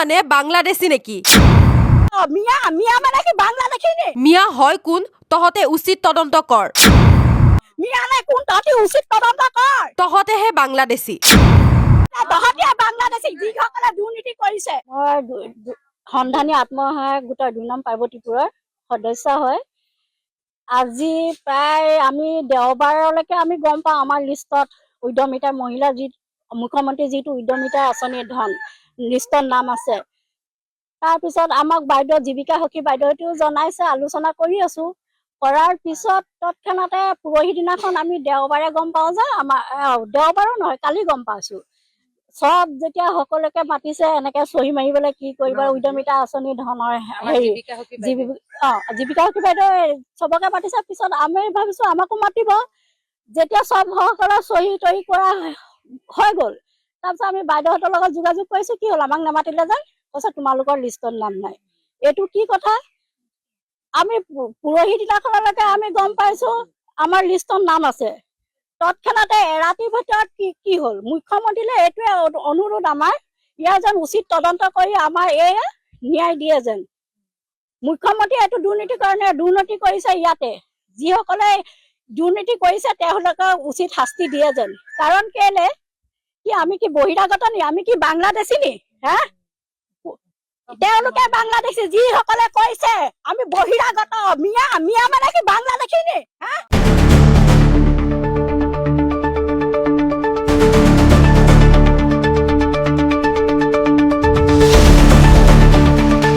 মানে বাংলাদেশী নেকি? মিয়া মিয়া মানে কি বাংলাদেশী নি? মিয়া হয় কোন? তহঁতে উচিত তদন্ত কৰ। মিয়া নে কোন? তহঁতি উচিত তদন্ত কৰ। তহঁতেহে বাংলাদেশী। যিসকলে দুৰ্নীতি কৰিছে। মই সন্ধানী আত্মসহায়ক গোটৰ দুই নং পাৰ্বতীপুৰৰ সদস্য হয়। আজি প্ৰায় আমি দেওবাৰলৈকে আমি গম পাওঁ আমাৰ লিষ্টত উদ্যমিতা মহিলা যি মুখ্যমন্ত্ৰী যিটো উদ্যমিতা আঁচনিৰ ধন লিষ্টত নাম আছে। তাৰপিছত আমাক বাইদেউ জীৱিকা সখী বাইদেউৱেও জনাইছে আলোচনা কৰি আছো। কৰাৰ পিছত তৎক্ষণাতে পৰহি দিনাখন আমি দেওবাৰে গম পাওঁ যে আমাৰ দেওবাৰো নহয় কালি গম পাইছো। চব যেতিয়া সকলোকে মাতিছে এনেকে চহী মাৰিবলৈ কি কৰিব উদ্যমিতা আঁচনি ধনৰ হেৰি অ জীৱিকা সখী বাইদেউ চবকে মাতিছে পিছত আমি ভাবিছো আমাকো মাতিব। যেতিয়া চব সকলে চহী তহী কৰা হৈ গ'ল। তাৰপিছত আমি বাইদেউহঁতৰ যোগাযোগ কৰিছো, কি হ'ল? আমাক নামাতিলে যেন। কৈছে, তোমালোকৰ লিষ্টত নাম নাই। এইটো কি কথা? আমি পৰহি দিনাখনলৈকে আমি গম পাইছো, আমাৰ লিষ্টত নাম আছে। তৎক্ষণাতে এৰাতিৰ ভিতৰত কি কি হ'ল? মুখ্যমন্ত্ৰীলৈ এইটোৱে অনু- অনুৰোধ আমাৰ, ইয়াৰ যেন উচিত তদন্ত কৰি আমাৰ এই ন্যায় দিয়ে যেন। মুখ্যমন্ত্ৰীয়ে এইটো দুৰ্নীতিৰ কাৰণে দুৰ্নীতি কৰিছে ইয়াতে। যিসকলে দুৰ্নীতি কৰিছে, তেওঁলোকে উচিত শাস্তি দিয়ে যেন। কাৰণ কেলে? কি আমি কি বহিৰাগত নি? আমি কি বাংলাদেশী নি? হা? তেওঁলোকে বাংলাদেশী, যিসকলে কৈছে, আমি বহিৰাগত, মিয়া মিয়া মানে কি হা